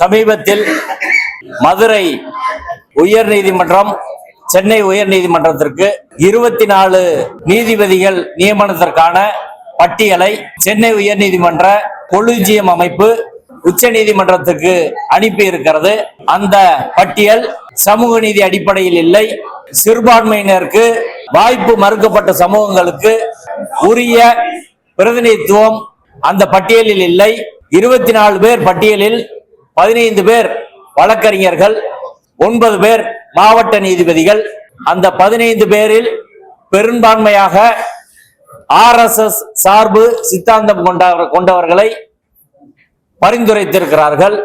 சமீபத்தில் மதுரை உயர் நீதிமன்றம் சென்னை உயர் நீதிமன்றத்திற்கு இருபத்தி நாலு நீதிபதிகள் நியமனத்திற்கான பட்டியலை சென்னை உயர் நீதிமன்ற கொலிஜியம் அமைப்பு உச்ச நீதிமன்றத்துக்கு அனுப்பி இருக்கிறது அந்த பட்டியல் சமூக நீதி அடிப்படையில் இல்லை. சிறுபான்மையினருக்கு வாய்ப்பு மறுக்கப்பட்ட சமூகங்களுக்கு உரிய பிரதிநிதித்துவம் அந்த பட்டியலில் இல்லை. இருபத்தி நாலு பேர் பட்டியலில் பதினைந்து பேர் வழக்கறிஞர்கள் ஒன்பது பேர் மாவட்ட நீதிபதிகள். அந்த பதினைந்து பேரில் பெரும்பான்மையாக ஆர்எஸ்எஸ் சார்பு சித்தாந்தம் கொண்ட கொண்டவர்களை பரிந்துரைத்திருக்கிறார்கள்.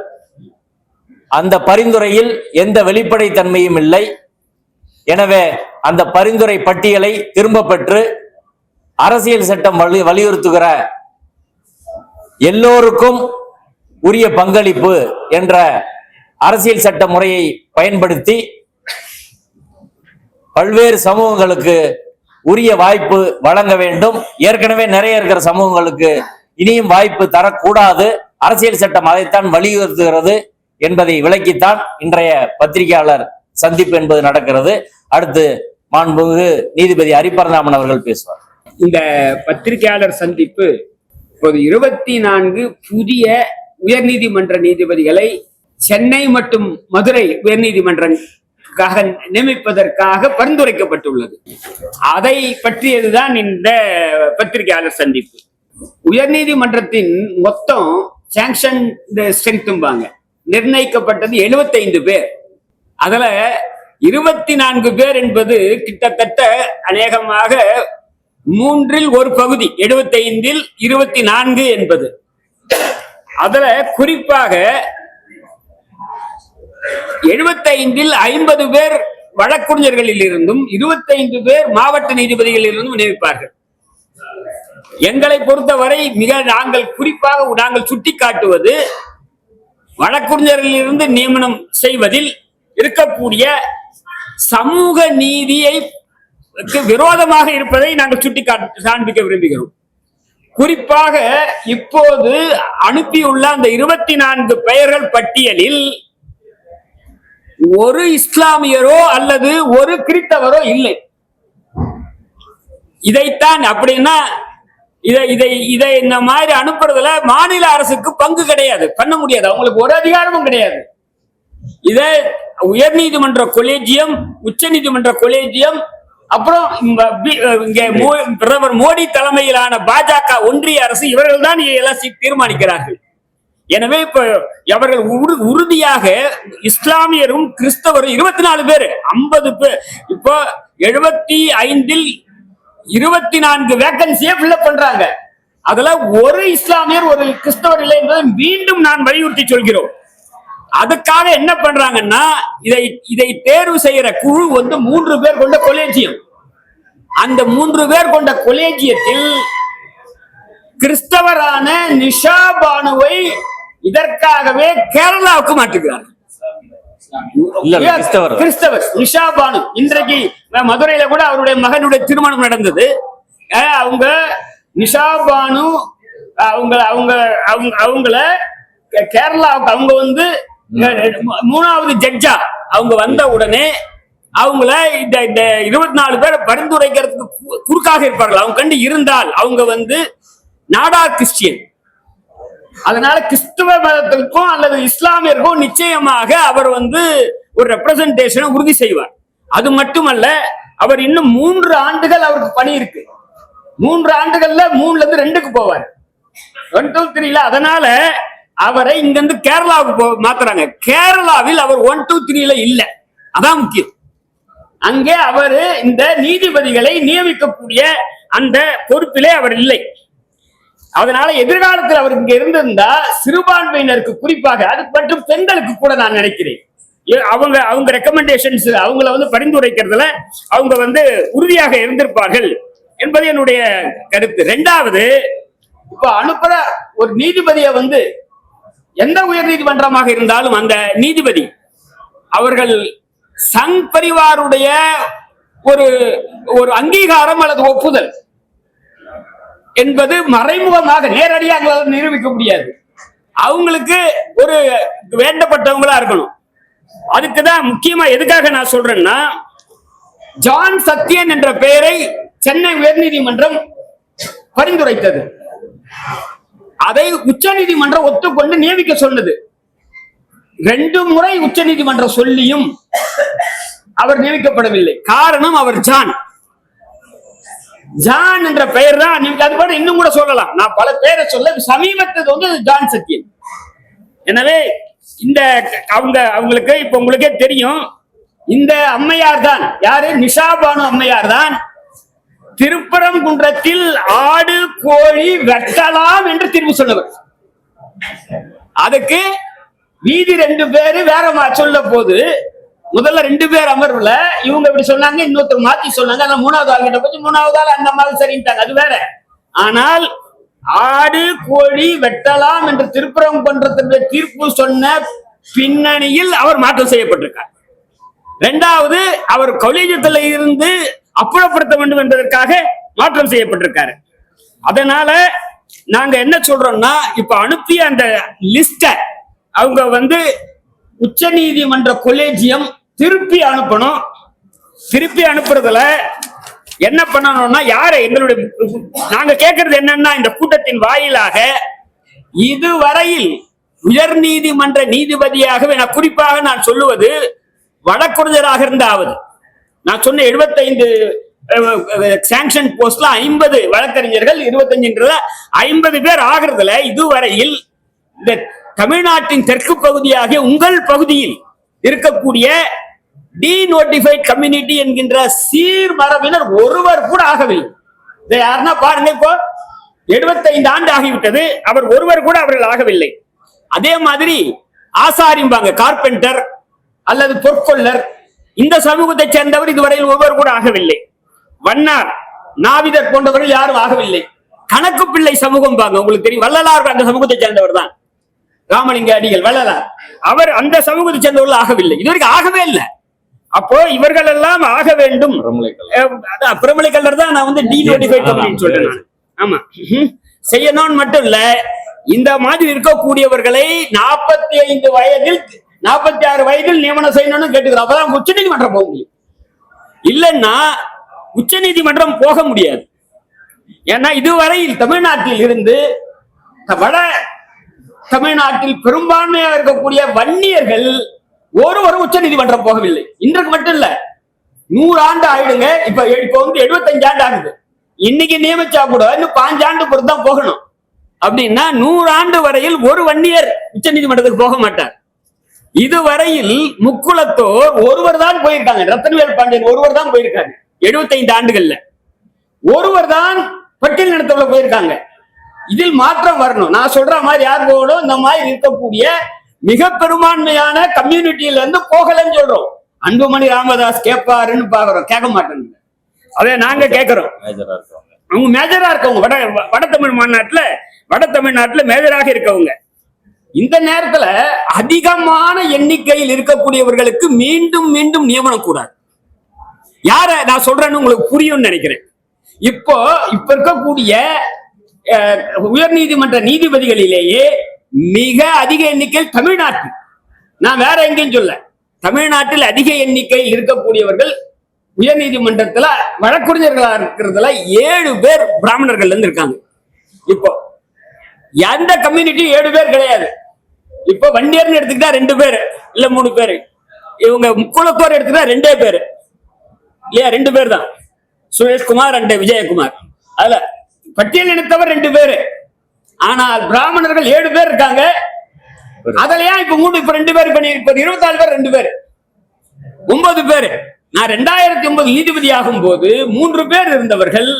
அந்த பரிந்துரையில் எந்த வெளிப்படைத்தன்மையும் இல்லை. எனவே அந்த பரிந்துரை பட்டியலை திரும்ப பெற்று அரசியல் சட்டம் வலி வலியுறுத்துகிற எல்லோருக்கும் உரிய பங்களிப்பு என்ற அரசியல் சட்ட முறையை பயன்படுத்தி பல்வேறு சமூகங்களுக்கு உரிய வாய்ப்பு வழங்க வேண்டும். ஏற்கனவே நிறைய இருக்கிற சமூகங்களுக்கு இனியும் வாய்ப்பு தரக்கூடாது. அரசியல் சட்டம் அதைத்தான் வலியுறுத்துகிறது என்பதை விளக்கித்தான் இன்றைய பத்திரிகையாளர் சந்திப்பு என்பது நடக்கிறது. அடுத்து மாண்புமிகு நீதிபதி ஹரிபரந்தாமன் அவர்கள் பேசுவார். இந்த பத்திரிகையாளர் சந்திப்பு இப்போது இருபத்தி நான்கு புதிய உயர்நீதிமன்ற நீதிபதிகளை சென்னை மற்றும் மதுரை உயர்நீதிமன்றக்காக நியமிப்பதற்காக பரிந்துரைக்கப்பட்டுள்ளது. அதை பற்றியதுதான் இந்த பத்திரிகையாளர் சந்திப்பு. உயர்நீதிமன்றத்தின் மொத்தம் சாங்ஷன் ஸ்ட்ரென்த்தும்பாங்க நிர்ணயிக்கப்பட்டது 75 பேர். அதுல இருபத்தி நான்கு பேர் என்பது கிட்டத்தட்ட அநேகமாக மூன்றில் ஒரு பகுதி 75 இருபத்தி நான்கு என்பது. அதுல குறிப்பாக 75 ஐம்பது பேர் வழக்குரைஞர்களில் இருந்தும் 25 பேர் மாவட்ட நீதிபதிகளில் இருந்தும் நியமிப்பார்கள். எங்களை பொறுத்தவரை மிக நாங்கள் குறிப்பாக நாங்கள் சுட்டிக்காட்டுவது வழக்குரைஞரில் இருந்து நியமனம் செய்வதில் இருக்கக்கூடிய சமூக நீதியை விரோதமாக இருப்பதை நாங்கள் சுட்டி காண்பிக்க விரும்புகிறோம். குறிப்பாக இப்போது அனுப்பியுள்ள அந்த இருபத்தி நான்கு பெயர்கள் பட்டியலில் ஒரு இஸ்லாமியரோ அல்லது ஒரு கிறித்தவரோ இல்லை. இதைத்தான் அப்படின்னா இதை இதை இதை இந்த மாதிரி அனுப்புறதுல மாநில அரசுக்கு பங்கு கிடையாது. பண்ண முடியாது. அவங்களுக்கு ஒரு அதிகாரமும் கிடையாது. இதை உயர்நீதிமன்ற கொலேஜியம் உச்ச நீதிமன்ற கொலேஜியம் அப்புறம் இங்க மோ- பிரதமர் மோடி தலைமையிலான பாஜக ஒன்றிய அரசு இவர்கள் தான் எல்லாம் தீர்மானிக்கிறார்கள். எனவே இப்ப அவர்கள் உறு- உறுதியாக இஸ்லாமியரும் கிறிஸ்தவரும் இருபத்தி நாலு பேர் ஐம்பது பேர் இப்போ எழுபத்தி ஐந்தில் இருபத்தி நான்கு வேக்கன்சியை ஃபில்அப் பண்றாங்க. அதுல ஒரு இஸ்லாமியர் ஒரு கிறிஸ்தவர் இல்லை என்பதை மீண்டும் நான் வலியுறுத்தி சொல்கிறோம். அதுக்காக என்ன பண்றாங்கன்னா இதை இதை தேர்வு செய்யற குழு வந்து மூன்று பேர் கொண்ட கொலேஜியம். அந்த மூன்று பேர் கொண்ட கொலேஜியத்தில் கிறிஸ்தவரான நிஷா பானுவை இதற்காகவே கேரளாவுக்கு இல்ல, கிறிஸ்தவர். நிஷா பானு இன்றைக்கு மதுரையில கூட அவருடைய மகனுடைய திருமணம் நடந்தது. அவங்க நிஷா பானு அவங்க அவங்க அவங்க அவங்கள கேரளாவுக்கு அவங்க வந்து மூணாவது ஜட்ஜா அவங்க வந்த உடனே அவங்கள இந்த இந்த இருபத்தி நாலு பேரை பரிந்துரைக்கிறதுக்கு கு- குறுக்காக இருப்பார்கள். அவங்க கண்டு இருந்தால் அவங்க வந்து நாடா கிறிஸ்டியன். அதனால கிறிஸ்துவ மதத்திற்கும் அல்லது இஸ்லாமியருக்கும் நிச்சயமாக அவர் வந்து ஒரு ரெப்ரசன்டேஷனை உறுதி செய்வார். அது மட்டுமல்ல அவர் இன்னும் மூன்று ஆண்டுகள் அவருக்கு பணி இருக்கு. மூன்று ஆண்டுகள்ல மூணுல இருந்து ரெண்டுக்கு போவார். ஒன் டூ த்ரீல அதனால அவரை இங்கிருந்து கேரளாவுக்கு மாத்துறாங்க. கேரளாவில் அவர் ஒன் டூ த்ரீல இல்ல. அதான் முக்கியம். அங்கே அவர் இந்த நீதிபதிகளை நியமிக்கக்கூடிய அந்த பொறுப்பிலே அவர் இல்லை. அதனால எதிர்காலத்தில் அவர் இங்க இருந்திருந்தா சிறுபான்மையினருக்கு குறிப்பாக அது மற்றும் பெண்களுக்கு கூட நான் நினைக்கிறேன். அவங்க அவங்க ரெக்கமெண்டேஷன்ஸ் அவங்கள வந்து பரிந்துரைக்கிறதுல அவங்க வந்து உறுதியாக இருந்திருப்பார்கள் என்பது என்னுடைய கருத்து. ரெண்டாவது இப்ப அனுப்புற ஒரு நீதிபதியை வந்து எந்த உயர் நீதிமன்றமாக இருந்தாலும் அந்த நீதிபதி அவர்கள் சங் பரிவாருடைய ஒரு ஒரு அங்கீகாரம் அல்லது ஒப்புதல் என்பது மறைமுகமாக நேரடியாக நிரூபிக்க முடியாது. அவங்களுக்கு ஒரு வேண்டப்பட்டவங்களா இருக்கணும். அதுக்குதான் முக்கியமா எதுக்காக நான் சொல்றேன்னா ஜான் சத்யன் என்ற பெயரை சென்னை உயர்நீதிமன்றம் பரிந்துரைத்தது. அதை உச்சநீதிமன்றம் ஒத்துக்கொண்டு நியமிக்க சொன்னது ரெண்டு முறை உச்சநீதிமன்றம் சொல்லியும் அவர் நியமிக்கப்படவில்லை. காரணம் அவர் ஜான். ஜான் என்ற பெயர் தான் நீங்க அது கூட இன்னும் கூட சொல்லலாம். நான் பல பேரை சொல்ல சமீபத்தது வந்து ஜான் சத்யன். எனவே இந்த அவங்க அவங்களுக்கு இப்ப உங்களுக்கே தெரியும் இந்த அம்மையார் தான் யாரு? நிஷா பானு அம்மையார் தான் திருப்பரங்குன்றத்தில் ஆடு கோழி வெட்டலாம் என்று தீர்ப்பு சொன்னவர். அதுக்கு மீதி ரெண்டு பேரு வேற மா- சொல்ல போது முதல்ல ரெண்டு பேர் அமர்வுல இவங்க இப்படி சொன்னாங்க இன்னொருத்தர் மாத்தி சொன்னாங்க ஆனா மூணாவது ஆள் கிட்ட போச்சு மூணாவது ஆள் அந்த மாதிரி சரின்ட்டாங்க அது வேற. ஆனால் ஆடு கோழி வெட்டலாம் என்று திருப்புறம் திருப்பரங்குன்றத்தினுடைய தீர்ப்பு சொன்ன பின்னணியில் அவர் மாற்றம் செய்யப்பட்டிருக்கார். இரண்டாவது அவர் கொலிஜத்தில் இருந்து அப்புறப்படுத்த வேண்டும் என்பதற்காக மாற்றம் செய்யப்பட்டிருக்காரு. அதனால நாங்க என்ன சொல்றோம்னா இப்ப அனுப்பிய அந்த லிஸ்ட அவங்க வந்து உச்ச நீதிமன்ற கொலேஜியம் திருப்பி அனுப்பணும். திருப்பி அனுப்புறதுல என்ன பண்ணணும்னா யாரை எங்களுடைய நாங்க கேட்கறது என்னன்னா இந்த கூட்டத்தின் வாயிலாக இதுவரையில் உயர் நீதிமன்ற நீதிபதியாகவே நான் குறிப்பாக நான் சொல்லுவது வழக்குரைஞராக இருந்தாவது நான் சொன்ன 75 சாங்ஷன் போஸ்ட்ல ஐம்பது வழக்கறிஞர்கள் இருபத்தஞ்சுன்றத ஐம்பது பேர் ஆகிறதுல இதுவரையில் இந்த தமிழ்நாட்டின் தெற்கு பகுதியாகிய உங்கள் பகுதியில் இருக்கக்கூடிய டி நோட்டிஃபைட் கம்யூனிட்டி என்கின்ற சீர்மரபினர் ஒருவர் கூட ஆகவில்லை. இதை யாருன்னா பாருங்க இப்போ 75 ஆண்டு ஆகிவிட்டது அவர் ஒருவர் கூட அவர்கள் ஆகவில்லை. அதே மாதிரி ஆசாரிம்பாங்க கார்பெண்டர் அல்லது பொற்கொள்ளர் இந்த சமூகத்தை சேர்ந்தவர் இதுவரையில் ஒருவர் கூட ஆகவில்லை. வண்ணார் நாவிதர் போன்றவர்கள் யாரும் ஆகவில்லை. கணக்கு பிள்ளை சமூகம் பாங்க உங்களுக்கு தெரியும். வள்ளலார் அந்த சமூகத்தை சேர்ந்தவர் தான். ராமலிங்க அடிகள் வள்ளலார். அவர் அந்த சமூகத்தை சேர்ந்தவர்கள் ஆகவில்லை. இதுவரைக்கும் ஆகவே இல்லை. அப்போ இவர்கள் எல்லாம் ஆக வேண்டும். பிரமலை கல்லர் தான் நான் வந்து டீநோட்டிஃபைட் அப்படின்னு சொல்றேன் நான். ஆமா. செய்யணும்னு மட்டும் இல்ல இந்த மாதிரி இருக்கக்கூடியவர்களை நாற்பத்தி ஐந்து வயதில் நாற்பத்தி ஆறு வயதில் நியமனம் செய்யணும்னு கேட்டுக்கிறோம் அப்பதான் உச்ச நீதிமன்றம் போக முடியும். இல்லைன்னா உச்ச நீதிமன்றம் போக முடியாது. ஏன்னா இதுவரையில் தமிழ்நாட்டில் இருந்து வட தமிழ்நாட்டில் பெரும்பான்மையாக இருக்கக்கூடிய வன்னியர்கள் ஒருவரும் உச்ச நீதிமன்றம் போகவில்லை. இன்றைக்கு மட்டும் இல்ல. நூறு ஆண்டு ஆயிடுங்க. இப்ப இப்ப வந்து 75 ஆண்டு ஆகுது. இன்னைக்கு நியமிச்சா கூட இன்னும் பாஞ்சாண்டு பொறுத்து தான் போகணும். அப்படின்னா நூறு ஆண்டு வரையில் ஒரு வன்னியர் உச்ச நீதிமன்றத்துக்கு போக மாட்டார். இதுவரையில் முக்குளத்தோர் ஒருவர் தான் போயிருக்காங்க. ரத்தனவேல் பாண்டியன் ஒருவர் தான் போயிருக்காங்க. 75 ஆண்டுகள்ல. ஒருவர் தான் பட்டியல் நடத்தவுல போயிருக்காங்க. இதில் மாற்றம் வரணும். நான் சொல்ற மாதிரி யார் போகணும்? இந்த மாதிரி இருக்கக்கூடிய மிக பெரும்பான்மையான கம்யூனிட்டியில இருந்து போகலன்னு சொல்றோம். அன்புமணி ராமதாஸ் கேட்பாருன்னு பாக்குறோம் கேட்க மாட்டேங்க அதே நாங்க கேட்கிறோம். அவங்க மேஜரா இருக்கவங்க. வட வட தமிழ் மாநாட்டுல வட தமிழ்நாட்டுல மேஜராக இருக்கவங்க. இந்த நேரத்துல அதிகமான எண்ணிக்கையில் இருக்கக்கூடியவர்களுக்கு மீண்டும் மீண்டும் நியமனம் கூடாது யார? நான் சொல்றேன்னு உங்களுக்கு புரியும்னு நினைக்கிறேன். இப்போ இப்ப இருக்கக்கூடிய உயர் உயர்நீதிமன்ற நீதிபதிகளிலேயே மிக அதிக எண்ணிக்கையில் தமிழ்நாட்டில் நான் வேற எங்கேயும் சொல்ல தமிழ்நாட்டில் அதிக எண்ணிக்கை இருக்கக்கூடியவர்கள் உயர்நீதிமன்றத்துல வழக்கறிஞர்களா இருக்கிறதுல ஏழு பேர் பிராமணர்கள் இருந்து இருக்காங்க. இப்போ எந்த கம்யூனிட்டியும் ஏழு பேர் கிடையாது. இப்போ வண்டியர்னு எடுத்துக்கிட்டா ரெண்டு பேர் இல்ல மூணு பேர். இவங்க முக்குளத்தோர் எடுத்துக்கிட்டா ரெண்டே பேர். இல்லையா? ரெண்டு பேர் தான் சுரேஷ்குமார் அண்ட் விஜயகுமார். அதுல பட்டியல் இனத்தவர் ரெண்டு பேரு. ஆனால் பிராமணர்கள் ஏழு பேர் இருக்காங்க. அதுலயா இப்ப மூணு இப்ப ரெண்டு பேர் இப்ப நீ- இப்ப பேர் ரெண்டு பேர். ஒன்பது பேர். நான் ரெண்டாயிரத்தி ஒன்பது நீதிபதி ஆகும் போது மூன்று பேர் இருந்தவர்கள்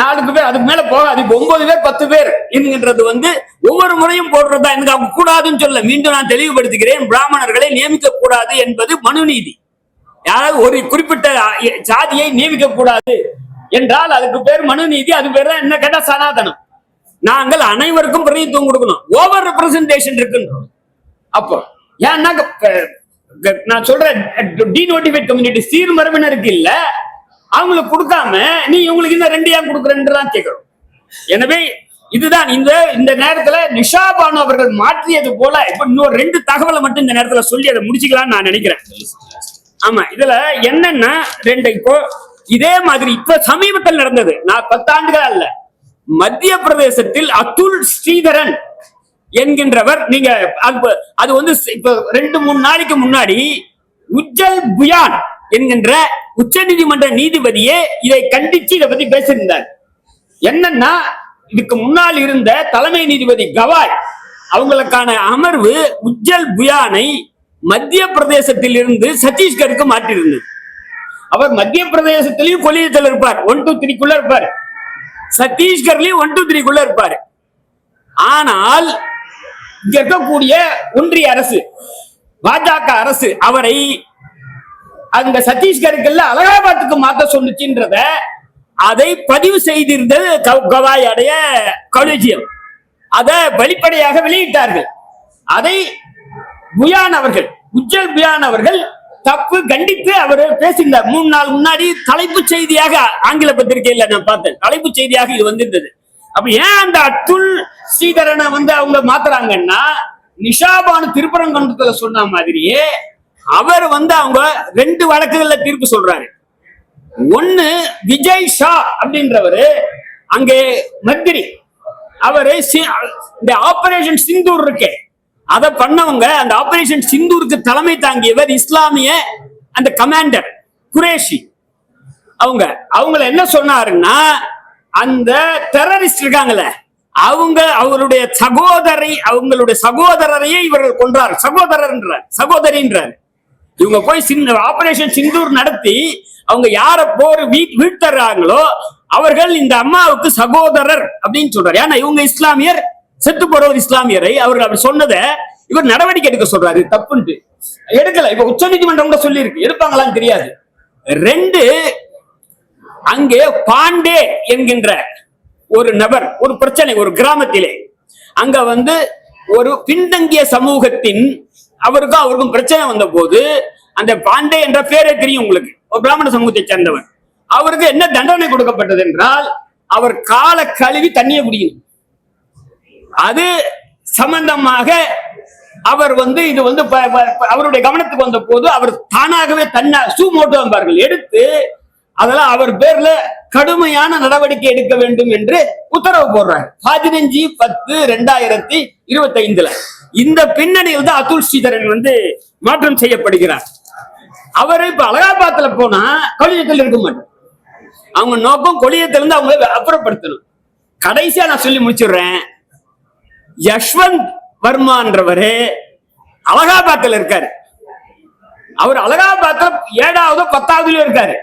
நாலுக்கு பேர் அதுக்கு மேல போகாது. இப்ப ஒன்பது பேர் பத்து பேர் என்கின்றது வந்து ஒவ்வொரு முறையும் போடுறதா எனக்கு அவங்க கூடாதுன்னு சொல்ல மீண்டும் நான் தெளிவுபடுத்துகிறேன். பிராமணர்களை நியமிக்க கூடாது என்பது மனுநீதி யாராவது ஒரு குறிப்பிட்ட சாதியை நியமிக்க கூடாது என்றால் அதுக்கு பேர் மனுநீதி அது பேர் தான் என்ன கேட்டா சனாதனம். நாங்கள் அனைவருக்கும் பிரதித்துவம் கொடுக்கணும். ஓவர் ரெப்ரசன்டேஷன் இருக்குன்றோம். அப்போ ஏன்னா நான் சொல்றேன் டிநோட்டிஃபைட் கம்யூனிட்டி சீர்மரபினருக்கு இல்ல. அவங்களுக்கு கொடுக்காம நீ இவங்களுக்கு இந்த ரெண்டு ஏன் கொடுக்குறேன்னு தான் கேட்கிறோம் எனவே இதுதான் இந்த இந்த நேரத்துல நிஷா பானு அவர்கள் மாற்றியது போல இப்ப இன்னொரு ரெண்டு தகவலை மட்டும் இந்த நேரத்துல சொல்லி அதை முடிச்சுக்கலாம்னு நான் நினைக்கிறேன். ஆமா இதுல என்னன்னா ரெண்டு இப்போ இதே மாதிரி இப்ப சமீபத்தில் நடந்தது. நான் பத்தாண்டுகள் அல்ல. மத்திய பிரதேசத்தில் அத்துல் ஸ்ரீதரன் என்கின்றவர் நீங்க அது- அது வந்து இப்ப ரெண்டு மூணு நாளைக்கு முன்னாடி உஜ்ஜல் புயான் என்கின்ற உச்ச நீதிமன்ற நீதிபதியே இதை கண்டிச்சு இதை பத்தி பேசியிருந்தார். என்னன்னா இதுக்கு முன்னால் இருந்த தலைமை நீதிபதி கவாய் அவங்களுக்கான அமர்வு உஜ்ஜல் புயானை மத்திய பிரதேசத்தில் இருந்து சத்தீஸ்கருக்கு மாற்றியிருந்தது. அவர் மத்திய பிரதேசத்திலையும் கொலியத்தில் இருப்பார். ஒன் டூ த்ரீக்குள்ள இருப்பார். சத்தீஸ்கர்லயும் ஒன் டூ த்ரீக்குள்ள இருப்பார். ஆனால் இங்க இருக்கக்கூடிய ஒன்றிய அரசு பாஜக அரசு அவரை அந்த சத்தீஸ்கருக்குள்ள அலகாபாத்துக்கு மாத்த சொன்னுச்சுன்றத அதை பதிவு செய்திருந்தது கவாயுடைய கவாய் அடைய கொலிஜியம். அதை வெளிப்படையாக வெளியிட்டார்கள். அதை புயான் அவர்கள் உஜ்ஜல் புயான் அவர்கள் தப்பு கண்டித்து அவர் பேசியிருந்தார். மூணு நாள் முன்னாடி தலைப்புச் செய்தியாக ஆங்கில பத்திரிகையில நான் பார்த்தேன். தலைப்புச் செய்தியாக இது வந்திருந்தது. அப்ப ஏன் அந்த அத்துல் ஸ்ரீதரனை வந்து அவங்க மாத்துறாங்கன்னா நிஷாபானு திருப்பரங்குன்றத்துல சொன்ன மாதிரியே அவர் வந்து அவங்க ரெண்டு வழக்குகள்ல தீர்ப்பு சொல்றாரு. ஒண்ணு விஜய் ஷா அப்படின்றவரு அங்கே மந்திரி. அவரு சி- இந்த ஆபரேஷன் சிந்தூர் இருக்கே. அதை பண்ணவங்க அந்த ஆபரேஷன் சிந்தூருக்கு தலைமை தாங்கியவர் இஸ்லாமிய அந்த கமாண்டர் குரேஷி. அவங்க அவங்கள என்ன சொன்னாருன்னா அந்த டெரரிஸ்ட் இருக்காங்கல்ல அவங்க அவருடைய சகோதரி அவங்களுடைய சகோதரரையே இவர்கள் கொன்றார். சகோதரர்ன்ற சகோதரின்றார். இவங்க போய் சின்ன ஆபரேஷன் சிந்தூர் நடத்தி அவங்க யார போர் வீழ்த்தர்றாங்களோ அவர்கள் இந்த அம்மாவுக்கு சகோதரர் அப்படின்னு சொல்றாரு. ஏன்னா இவங்க இஸ்லாமியர் செத்து போறவர் இஸ்லாமியரை அவர்கள் அப்படி சொன்னதை இவர் நடவடிக்கை எடுக்க சொல்றாரு. தப்புன்ட்டு. எடுக்கல. இப்ப உச்ச நீதிமன்றம் கூட சொல்லியிருக்கு. எடுப்பாங்களான்னு தெரியாது. ரெண்டு அங்கே பாண்டே என்கின்ற ஒரு நபர் ஒரு பிரச்சனை ஒரு கிராமத்திலே. அங்க வந்து ஒரு பின்தங்கிய சமூகத்தின் அவருக்கும் அவருக்கும் பிரச்சனை வந்த போது அந்த பாண்டே என்ற பேரே தெரியும் உங்களுக்கு. ஒரு பிராமண சமூகத்தை சேர்ந்தவர் அவருக்கு என்ன தண்டனை கொடுக்கப்பட்டது என்றால் அவர் கால கழுவி தண்ணியை குடிக்கணும். அது சம்பந்தமாக அவர் வந்து இது வந்து ப- அவருடைய கவனத்துக்கு வந்த போது அவர் தானாகவே தன்னை சூ மோட்டோ என்பார்கள் எடுத்து அதெல்லாம் அவர் பேர்ல கடுமையான நடவடிக்கை எடுக்க வேண்டும் என்று உத்தரவு போடுறாரு. பதினஞ்சு பத்து ரெண்டாயிரத்தி இருபத்தி ஐந்துல இந்த பின்னணியில் தான் அதுல் ஸ்ரீதரன் வந்து மாற்றம் செய்யப்படுகிறார். அவர் இப்ப அலகாபாத்ல போனா கொலியத்தில் இருக்க மாட்டார் அவங்க நோக்கம் கொலியத்திலிருந்து அவங்களை அப்புறப்படுத்தணும். கடைசியா நான் சொல்லி முடிச்சிடுறேன். யஷ்வந்த் வர்மான்றவரு அலகாபாத்ல இருக்காரு. அவர் அலகாபாத்ல ஏழாவது பத்தாவதுலயும் இருக்காரு.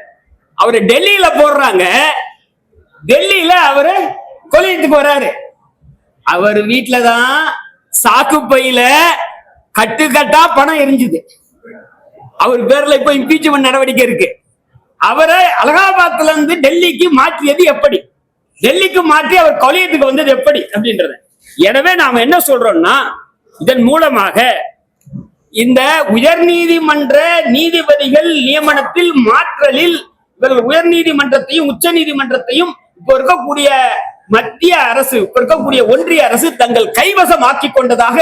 அவர் டெல்லியில போடுறாங்க. டெல்லியில அவரு கொலியத்துக்கு வராரு. அவர் வீட்டுலதான் சாக்கு பையில கட்டுக்கட்டா பணம் எரிஞ்சுது. அவர் பேர்ல இப்ப இம்பீச்மெண்ட் நடவடிக்கை இருக்கு. அவரை அலகாபாத்ல இருந்து டெல்லிக்கு மாற்றியது எப்படி? டெல்லிக்கு மாற்றி அவர் கொலையத்துக்கு வந்தது எப்படி அப்படின்றது. எனவே நாம என்ன சொல்றோம்னா இதன் மூலமாக இந்த உயர்நீதிமன்ற நீதிபதிகள் நியமனத்தில் மாற்றலில் இவர்கள் உயர்நீதிமன்றத்தையும் உச்ச நீதிமன்றத்தையும் இப்ப இருக்கக்கூடிய மத்திய அரசு இருக்கக்கூடிய ஒன்றிய அரசு தங்கள் கைவசம் ஆக்கி கொண்டதாக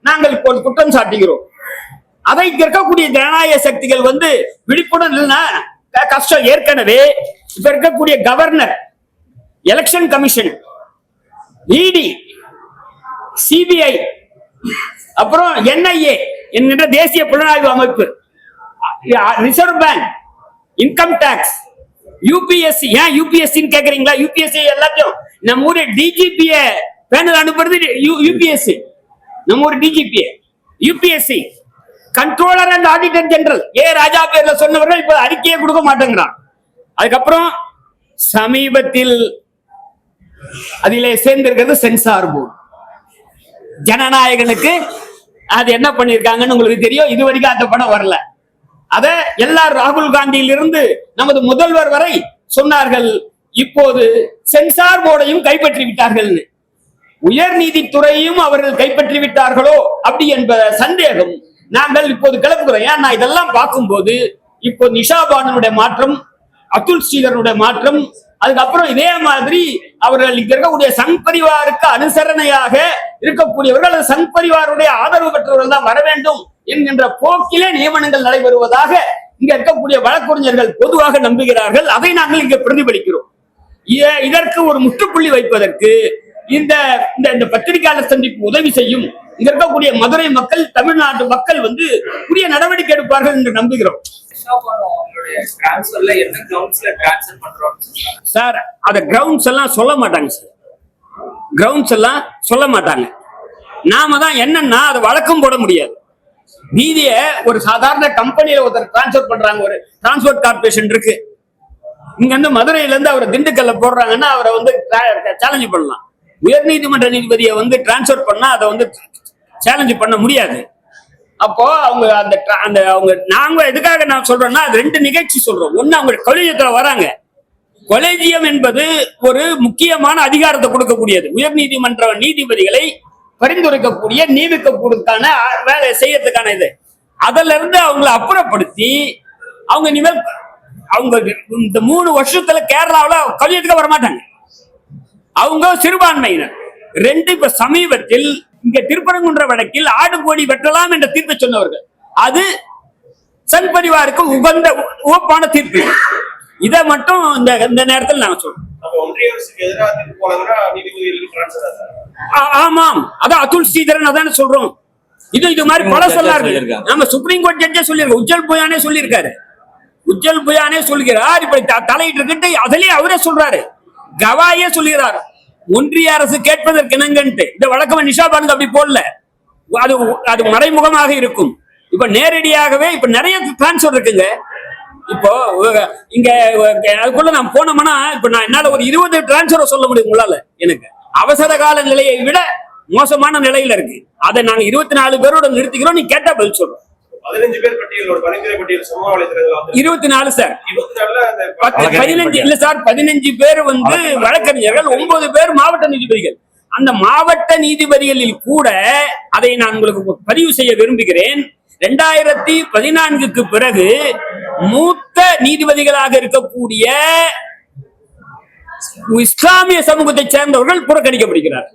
நாங்கள் இப்போ குற்றம் சாட்டுகிறோம். அதை இருக்கக்கூடிய ஜனநாயக சக்திகள் வந்து விழிப்புடன் இல்லைன்னா கஷ்டம் ஏற்கனவே இப்ப இருக்கக்கூடிய governor election commission ED CBI அப்புறம் என்ஐஏ என்கின்ற தேசிய புலனாய்வு அமைப்பு reserve bank income tax UPSC ஏன் யூபிஎஸ்சின்னு கேக்குறீங்களா? யூபிஎஸ்சி எல்லாத்தையும் நம்ம ஊரு டிஜிபிய பேனல் அனுப்புறது யூபிஎஸ்சி நம்ம ஊர் DGP UPSC controller and auditor general A Raja பேர்ல சொன்னவர்கள் இப்ப அறிக்கையை கொடுக்க மாட்டேங்கிறான். அதுக்கப்புறம் சமீபத்தில் அதிலே சேர்ந்திருக்கிறது சென்சார் போர்டு. ஜனநாயகனுக்கு அது என்ன பண்ணிருக்காங்கன்னு உங்களுக்கு தெரியும். இது வரைக்கும் அந்த படம் வரல. அத எல்லா ராகுல் காந்தியிலிருந்து நமது முதல்வர் வரை சொன்னார்கள். இப்போது சென்சார் போர்டையும் கைப்பற்றி விட்டார்கள்னு. உயர் நீதித்துறையும் அவர்கள் கைப்பற்றி விட்டார்களோ? அப்படி என்ப சந்தேகம் நாங்கள் இப்போது கிளப்புகிறோம். ஏன்னா இதெல்லாம் பார்க்கும்போது இப்போ நிஷா பானுடைய மாற்றம் அப்துல் ஸ்ரீதரனுடைய மாற்றம் அதுக்கப்புறம் இதே மாதிரி அவர்கள் இங்க இருக்கக்கூடிய சங் பரிவாருக்கு அனுசரணையாக இருக்கக்கூடியவர்கள் அல்லது சங் பரிவாருடைய ஆதரவு பெற்றவர்கள் தான் வர வேண்டும் என்கின்ற போக்கிலே நியமனங்கள் நடைபெறுவதாக இங்க இருக்கக்கூடிய வழக்கறிஞர்கள் பொதுவாக நம்புகிறார்கள். அதை நாங்கள் இங்கே பிரதிபலிக்கிறோம். இதற்கு ஒரு முற்றுப்புள்ளி வைப்பதற்கு இந்த இந்த இந்த பத்திரிகையாளர் சந்திப்பு உதவி செய்யும். இங்க இருக்கக்கூடிய மதுரை மக்கள் தமிழ்நாட்டு மக்கள் வந்து உரிய நடவடிக்கை எடுப்பார்கள் என்று நம்புகிறோம். சார் அத கிரவுண்ட்ஸ் எல்லாம் சொல்ல மாட்டாங்க சார். கிரவுண்ட்ஸ் எல்லாம் சொல்ல மாட்டாங்க. நாம தான் என்னன்னா அது வழக்கம் போட முடியாது. மீதிய ஒரு சாதாரண கம்பெனியில ஒருத்தர் டிரான்ஸ்பர் பண்றாங்க ஒரு டிரான்ஸ்போர்ட் கார்பரேஷன் இருக்கு. இங்க இருந்து மதுரையில இருந்து அவரை திண்டுக்கல்ல போடுறாங்கன்னா அவரை வந்து சேலஞ்சு பண்ணலாம். உயர் நீதிமன்ற நீதிபதியை வந்து டிரான்ஸ்ஃபர் பண்ணா அதை வந்து சேலஞ்சு பண்ண முடியாது. அப்போ அவங்க அந்த அந்த அவங்க நாங்க எதுக்காக நான் சொல்றோம்னா அது ரெண்டு நிகழ்ச்சி சொல்றோம். ஒண்ணு அவங்க கொலிஜியத்துல வராங்க. கொலேஜியம் என்பது ஒரு முக்கியமான அதிகாரத்தை கொடுக்கக்கூடியது. உயர்நீதிமன்ற நீதிபதிகளை பரிந்துரைக்கக்கூடிய நியமிக்கக்கூடியதுக்கான வேலை செய்யறதுக்கான இது. அதுல இருந்து அவங்கள அப்புறப்படுத்தி அவங்க இனிமேல் அவங்க இந்த மூணு வருஷத்துல கேரளாவுல கொலியத்துக்கு வர மாட்டாங்க. அவங்க சிறுபான்மையினர். ரெண்டு இப்ப சமீபத்தில் இங்க திருப்பரங்குன்ற வழக்கில் ஆடு கோடி வெட்டலாம் என்ற தீர்ப்பை சொன்னவர்கள். அது சன் பரிவாருக்கு உகந்த உவப்பான தீர்ப்பு. இதை மட்டும் இந்த இந்த நேரத்தில் நாங்க சொல்றோம் ஆமாம். அதான் அதுல் ஸ்ரீதரன் அதானே சொல்றோம். இது இது மாதிரி பல சொல்லாரு. நம்ம சுப்ரீம் கோர்ட் ஜட்ஜே சொல்லியிருக்கோம் உஜ்ஜல் புயானே சொல்லியிருக்காரு. உஜ்ஜல் புயானே சொல்கிறார் இப்படி த- தலையிட்டு இருக்கிட்டு அதுலயே அவரே சொல்றாரு. கவாயே சொல்கிறார். ஒன்றிய அரசு கேட்பதற்கு இணங்கன்ட்டு. இந்த வழக்கம் நிஷா நிஷாபானுக்கு அப்படி போடல. அது அது மறைமுகமாக இருக்கும். இப்ப நேரடியாகவே இப்ப நிறைய டிரான்ஸ்பர் இருக்குங்க. இப்போ இங்க அதுக்குள்ள நான் போனோம்னா இப்ப நான் என்னால ஒரு இருபது டிரான்ஸ்பர் சொல்ல முடியும் உங்களால எனக்கு. அவசர கால நிலையை விட மோசமான நிலையில இருக்கு. அதை நாங்க இருபத்தி நாலு பேரோட நிறுத்திக்கிறோம் நீ கேட்டா பதில் சொல்றோம். பதினஞ்சு பேர் பட்டியல் ஒரு பரிந்துரை பட்டியல் சமூக வலைதளத்துல இருபத்தி நாலு சார். இருபத்தி நாலுல அந்த பத்து வழக்கறிஞர் பதினஞ்சு. இல்ல சார் பதினஞ்சு பேர் வந்து வழக்கறிஞர்கள். ஒன்பது பேர் மாவட்ட நீதிபதிகள். அந்த மாவட்ட நீதிபதிகளில் கூட அதை நான் உங்களுக்கு பதிவு செய்ய விரும்புகிறேன். ரெண்டாயிரத்தி பதினான்குக்கு பிறகு மூத்த நீதிபதிகளாக இருக்கக்கூடிய இஸ்லாமிய சமூகத்தை சேர்ந்தவர்கள் புறக்கணிக்கப்படுகிறார்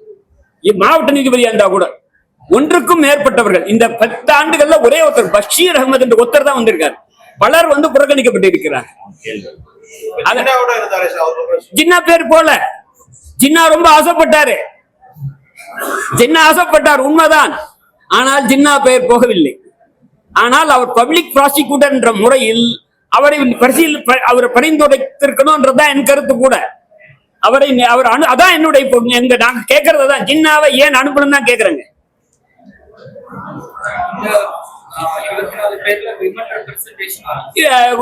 மாவட்ட நீதிபதியா இருந்தா கூட. ஒன்றுக்கும் மேற்பட்டவர்கள். இந்த பத்து ஆண்டுகள்ல ஒரே ஒருத்தர் பஷீர் அகமது என்ற ஒருத்தர் தான் வந்திருக்கார். பலர் வந்து புறக்கணிக்கப்பட்டிருக்கிறார். ஜின்னா பேர் போல. ஜின்னா ரொம்ப ஆசைப்பட்டாரு. ஜின்னா ஆசைப்பட்டார் உண்மைதான். ஆனால் ஜின்னா பெயர் போகவில்லை. ஆனால் அவர் பப்ளிக் ப்ராசிக்யூட்டர் என்ற முறையில் அவரை பரிசீல் அவரை பரிந்துரைத்திருக்கணும்ன்றதுதான் என் கருத்து கூட. அவரை அவர் அனு அதான் என்னுடைய எங்க நாங்க கேட்கறது தான் ஜின்னாவை ஏன் அனுப்பணும் தான் கேக்குறேங்க இந்த ஆஹ், இருபத்தி நாலு பேர்ல விமன் ரெப்ரஸன்டேஷன்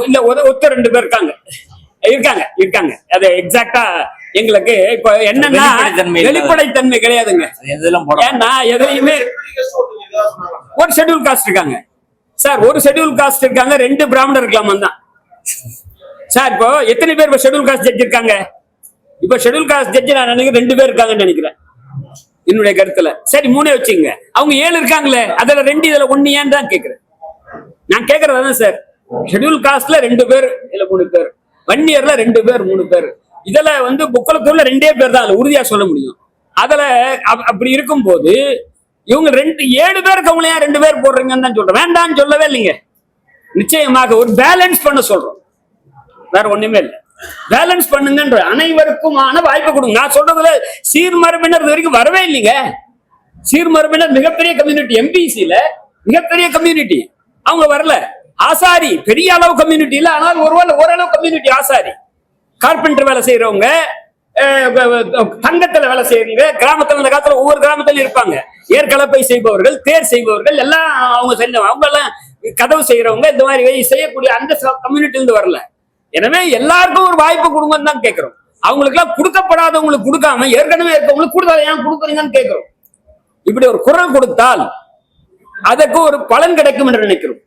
இல்ல- ஒத்த ரெண்டு பேர் இருக்காங்க. இருக்காங்க இருக்காங்க. அது எக்ஸாக்டா எங்களுக்கு இப்ப என்னன்னா வெளிப்படைத்தன்மை கிடையாதுங்க. ஏன்னா எதுலையுமே ஒரு ஷெட்யூல் காஸ்ட் இருக்காங்க. சார் ஒரு ஷெட்யூல் காஸ்ட் இருக்காங்க ரெண்டு பிராமணர் இருக்கலாம் தான் சார் இப்போ எத்தனை பேர் இப்போ ஷெட்யூல் காஸ்ட் ஜட்ஜ் இருக்காங்க? இப்போ ஷெட்யூல் காஸ்ட் ஜட்ஜ் நான் நினைக்கிறேன் ரெண்டு பேர் இருக்காங்கன்னு நினைக்கிறேன். என்னுடைய கருத்துல. சரி மூணே வச்சுங்க. அவங்க ஏழு இருக்காங்களே அதுல ரெண்டு இதுல ஒண்ணு ஏன் தான் கேக்குறேன்? நான் கேக்குறது சார்? ஷெட்யூல் காஸ்ட்ல ரெண்டு பேர் இல்ல மூணு பேர். ஒன் இயர்ல ரெண்டு பேர் மூணு பேர். இதுல வந்து புக்கலத்தூர்ல ரெண்டே பேர் தான் அதுல உறுதியா சொல்ல முடியும். அதுல அப்- அப்படி இருக்கும்போது இவங்க ரெண்டு ஏழு பேருக்கு அவங்கள ஏன் ரெண்டு பேர் போடுறீங்கன்னு தான் சொல்றேன். வேண்டாம்னு சொல்லவே இல்லைங்க. நிச்சயமாக ஒரு பேலன்ஸ் பண்ண சொல்றோம். வேற ஒண்ணுமே இல்லை. பேலன்ஸ் பண்ணுங்கன்ற அனைவருக்குமான வாய்ப்பு கொடுங்க. நான் சொல்றதுல சீர்மரபினர் இது வரைக்கும் வரவே இல்லைங்க. சீர்மரபினர் மிகப்பெரிய கம்யூனிட்டி எம்பிசியில மிகப்பெரிய கம்யூனிட்டி அவங்க வரல. ஆசாரி பெரிய அளவு கம்யூனிட்டி இல்ல. ஆனால் ஒருவேளை ஓரளவு கம்யூனிட்டி ஆசாரி. கார்பெண்டர் வேலை செய்யறவங்க தங்கத்துல வேலை செய்யறவங்க கிராமத்துல இந்த காலத்துல ஒவ்வொரு கிராமத்திலும் இருப்பாங்க. ஏற்கலப்பை செய்பவர்கள் தேர் செய்பவர்கள் எல்லாம் அவங்க செஞ்சவங்க அவங்க எல்லாம் கதவு செய்யறவங்க இந்த மாதிரி செய்யக்கூடிய அந்த கம்யூனிட்டில இருந்து வரல. எனவே எல்லாருக்கும் ஒரு வாய்ப்பு கொடுங்கன்னு தான் கேட்கிறோம் அவங்களுக்கு எல்லாம் கொடுக்கப்படாதவங்களுக்கு கொடுக்காம ஏற்கனவே இருக்கவங்களுக்கு கொடுக்காத ஏன் கொடுக்குறீங்கன்னு கேட்கிறோம் இப்படி ஒரு குரல் கொடுத்தால் அதற்கு ஒரு பலன் கிடைக்கும் என்று நினைக்கிறோம்.